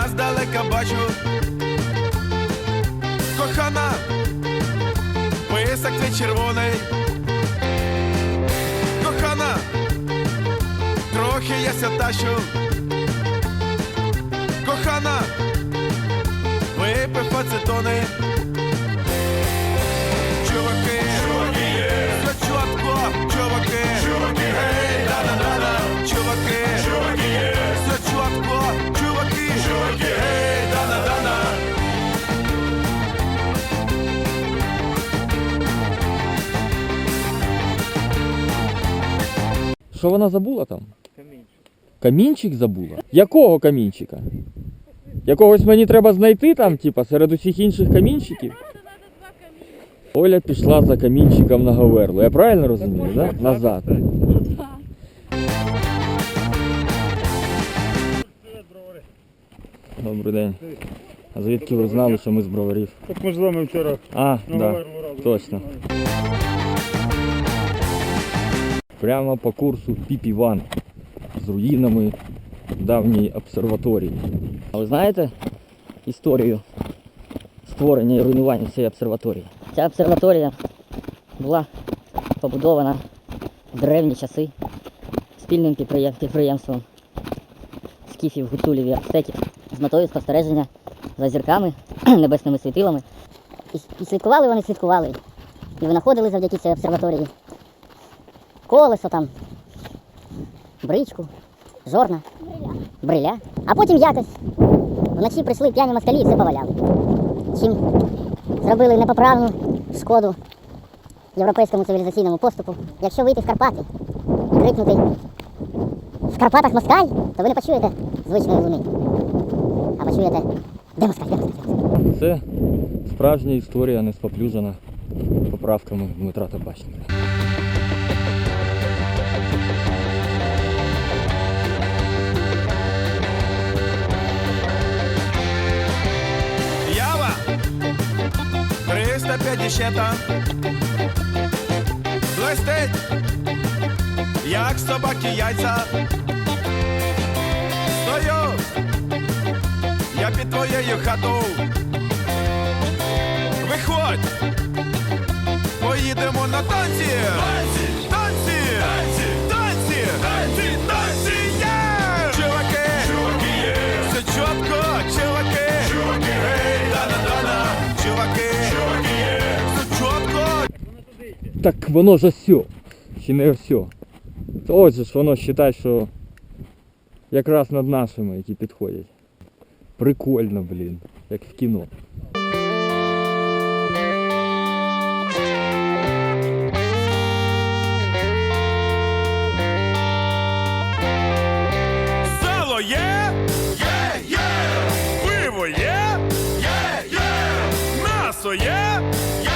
сама здалека бачу, кохана, писак твій червоний, кохана, трохи я ся тащу, кохана, випив пацетони. Що вона забула там? Камінчик Камінчик забула? Якого камінчика? Якогось мені треба знайти там, типа, серед усіх інших камінчиків. Оля пішла за камінчиком на Говерлу. Я правильно розумію, да? Назад. Добрий день. А звідки ви знали, що ми з броварів? Так ми з вами вчора А, на да, точно. Прямо по курсу Піпіван з руїнами давньої обсерваторії. А ви знаєте історію створення і руйнування цієї обсерваторії? Ця обсерваторія була побудована в древні часи спільним підприєм- підприємством скіфів, гуцулів і ацтеків з метою спостереження за зірками, небесними світилами. І слідкували вони, слідкували. І винаходили завдяки цій обсерваторії колесо там, бричку, жорна, бриля. А потім якось вночі прийшли п'яні москалі і все поваляли. Чим зробили непоправну шкоду європейському цивілізаційному поступу. Якщо вийти в Карпати і крикнути в Карпатах москаль, то ви не почуєте звичної луни. А почуєте, де москаль, де москаль. Це справжня історія, не споплюжена поправками Дмитра Табачника. Ява! 350 Блестить, як собаки яйця. Стою, я під твоєю хатою. Виходь, поїдемо на танці, Так воно ж осьо. Чи не все. То ось ж воно вважає, що якраз над нашими, які підходять. Прикольно, блін, як в кіно. Сало є, є, є, пиво є, є, є, м'ясо є. є.